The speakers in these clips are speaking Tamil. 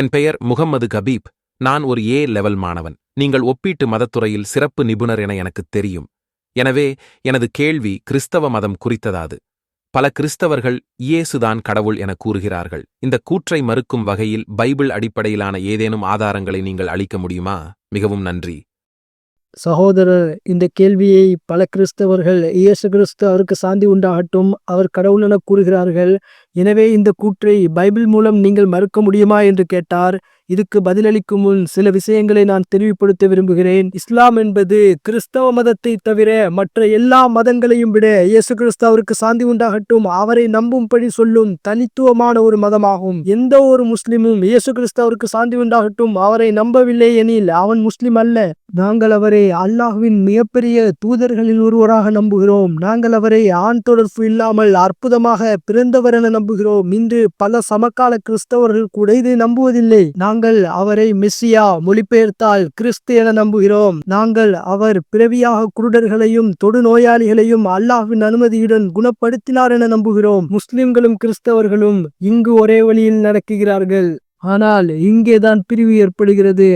என் பெயர் முகம்மது கபீப். நான் ஒரு ஏ லெவல் மாணவன். நீங்கள் ஒப்பீட்டு மதத்துறையில் சிறப்பு நிபுணர் என எனக்குத் தெரியும். எனவே எனது கேள்வி கிறிஸ்தவ மதம் குறித்ததாது. பல கிறிஸ்தவர்கள் இயேசுதான் கடவுள் என கூறுகிறார்கள். இந்த கூற்றை மறுக்கும் வகையில் பைபிள் அடிப்படையிலான ஏதேனும் ஆதாரங்களை நீங்கள் அளிக்க முடியுமா? மிகவும் நன்றி. சகோதரர் இந்த கேள்வியை பல கிறிஸ்தவர்கள் இயேசு கிறிஸ்து அவருக்கு சாந்தி உண்டாகட்டும் அவர் கடவுள் என கூறுகிறார்கள். எனவே இந்த கூற்றை பைபிள் மூலம் நீங்கள் மறுக்க முடியுமா? என்று கேட்டார். இதுக்கு பதிலளிக்கும் முன் சில விஷயங்களை நான் தெளிவுபடுத்த விரும்புகிறேன். இஸ்லாம் என்பது கிறிஸ்தவ மதத்தை தவிர மற்ற எல்லா மதங்களையும் விட இயேசு கிறிஸ்து அவருக்கு சாந்தி உண்டாகட்டும் அவரை நம்பும்படி சொல்லும் தனித்துவமான ஒரு மதமாகும். எந்த ஒரு முஸ்லிமும் இயேசு கிறிஸ்து அவருக்கு சாந்தி உண்டாகட்டும் அவரை நம்பவில்லை எனில் அவன் முஸ்லிம் அல்ல. நாங்கள் அவரை அல்லாஹ்வின் மிகப்பெரிய தூதர்களில் ஒருவராக நம்புகிறோம். நாங்கள் அவரை ஆண் தொடர்பு இல்லாமல் அற்புதமாக பிறந்தவர் என நம்புகிறோம். இன்று பல சமகால கிறிஸ்தவர்கள் கூட இதை நம்புவதில்லை. நாங்கள் நாங்கள் அவரை மெஸ்ஸியா மொழிபெயர்த்தால் கிறிஸ்து என நம்புகிறோம். நாங்கள் அவர் பிறவியாக குருடர்களையும் தொடுநோயாளிகளையும் அல்லாஹின் அனுமதியுடன் குணப்படுத்தினார் என நம்புகிறோம். முஸ்லிம்களும் கிறிஸ்தவர்களும் இங்கு ஒரே வழியில் நடக்குகிறார்கள். ஆனால் இங்கேதான் பிரிவு ஏற்படுகிறது.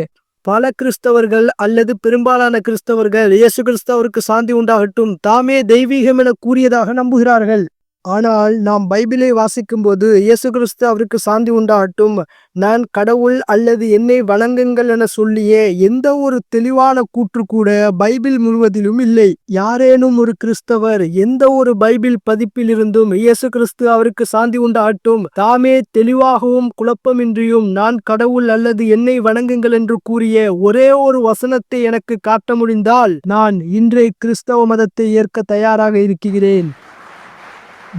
பல கிறிஸ்தவர்கள் அல்லது பெரும்பாலான கிறிஸ்தவர்கள் இயேசு கிறிஸ்தவருக்கு சாந்தி உண்டாகட்டும் தாமே தெய்வீகம் என கூறியதாக நம்புகிறார்கள். ஆனால் நாம் பைபிளை வாசிக்கும்போது இயேசு கிறிஸ்து அவருக்கு சாந்தி உண்டாகட்டும். நான் கடவுள் அல்லது என்னை வணங்குங்கள் என சொல்லிய எந்த ஒரு தெளிவான கூற்று கூட பைபிள் முழுவதிலும் இல்லை. யாரேனும் ஒரு கிறிஸ்தவர் எந்த ஒரு பைபிள் பதிப்பிலிருந்தும் இயேசு கிறிஸ்து அவருக்கு சாந்தி உண்டாகட்டும். தாமே தெளிவாகவும் குழப்பமின்றியும் நான் கடவுள் அல்லது என்னை வணங்குங்கள் என்று கூறிய ஒரே ஒரு வசனத்தை எனக்கு காட்ட முடிந்தால் நான் இன்றைய கிறிஸ்தவ மதத்தை ஏற்க தயாராக இருக்கிறேன்.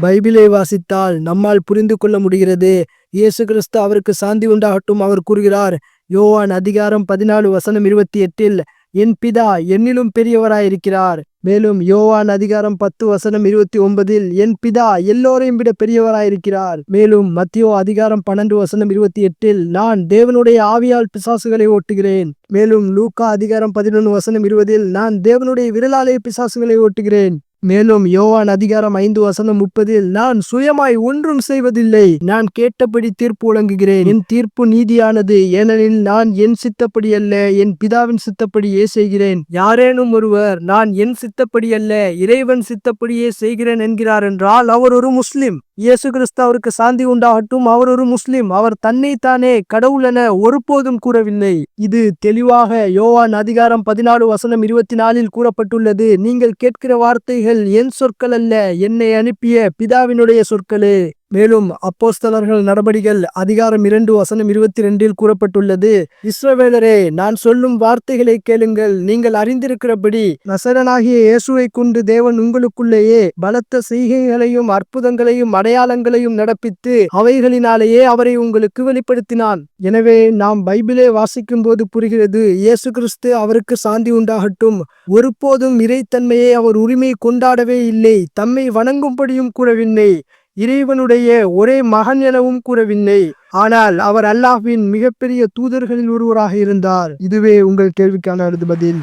பைபிளை வாசித்தால் நம்மால் புரிந்து கொள்ள முடிகிறது. இயேசு கிறிஸ்து அவருக்கு சாந்தி உண்டாகட்டும் அவர் கூறுகிறார். யோவான் அதிகாரம் பதினாலு வசனம் இருபத்தி எட்டில் என் பிதா என்னிலும் பெரியவராயிருக்கிறார். மேலும் யோவான் அதிகாரம் பத்து வசனம் இருபத்தி ஒன்பதில் என் பிதா எல்லோரையும் விட பெரியவராயிருக்கிறார். மேலும் மத்தியோ அதிகாரம் பன்னெண்டு வசனம் இருபத்தி எட்டில் நான் தேவனுடைய ஆவியால் பிசாசுகளை ஓட்டுகிறேன். மேலும் லூக்கா அதிகாரம் பதினொன்று வசனம் இருபதில் நான் தேவனுடைய விரலாலே பிசாசுகளை ஓட்டுகிறேன். மேலும் யோவான் அதிகாரம் ஐந்து வசனம் முப்பதில் நான் சுயமாய் ஒன்றும் செய்வதில்லை. நான் கேட்டபடி தீர்ப்பு வழங்குகிறேன். என் தீர்ப்பு நீதியானது. ஏனெனில் நான் என் சித்தப்படி அல்ல. என் பிதாவின் சித்தப்படியே செய்கிறேன். யாரேனும் ஒருவர் நான் என் சித்தப்படி அல்ல. இறைவன் சித்தப்படியே செய்கிறேன் என்கிறார் என்றால் அவர் ஒரு முஸ்லிம். இயேசு கிறிஸ்து அவருக்கு சாந்தி உண்டாகட்டும். அவர் ஒரு முஸ்லிம். அவர் தன்னைத்தானே கடவுள் என ஒருபோதும் கூறவில்லை. இது தெளிவாக யோவான் அதிகாரம் பதினாலு வசனம் இருபத்தி நாலில் கூறப்பட்டுள்ளது. நீங்கள் கேட்கிற வார்த்தைகள் என் சொற்கள் அல்ல என்னை அனுப்பிய பிதாவினுடைய சொற்களே. மேலும் அப்போஸ்தலர்கள் நடபடிகள் அதிகாரம் இரண்டு வசனம் இருபத்தி ரெண்டில் கூறப்பட்டுள்ளது. இஸ்ரவேலரே நான் சொல்லும் வார்த்தைகளை கேளுங்கள். நீங்கள் அறிந்திருக்கிறபடி நசரனாகிய இயேசுவை கொண்டு தேவன் உங்களுக்குள்ளேயே பலத்த செய்கைகளையும் அற்புதங்களையும் அடையாளங்களையும் நடப்பித்து அவைகளினாலேயே அவரை உங்களுக்கு வெளிப்படுத்தினான். எனவே நாம் பைபிளை வாசிக்கும் போது புரிகிறது இயேசு கிறிஸ்து அவருக்கு சாந்தி உண்டாகட்டும். ஒருபோதும் இறைத்தன்மையை அவர் உரிமை கொண்டாடவே இல்லை தம்மை வணங்கும்படியும் கூறவில்லை. இறைவனுடைய ஒரே மகன் எனவும் கூறவில்லை. ஆனால் அவர் அல்லாஹ்வின் மிகப்பெரிய தூதர்களில் ஒருவராக இருந்தார். இதுவே உங்கள் கேள்விக்கான அடுத்த பதில்.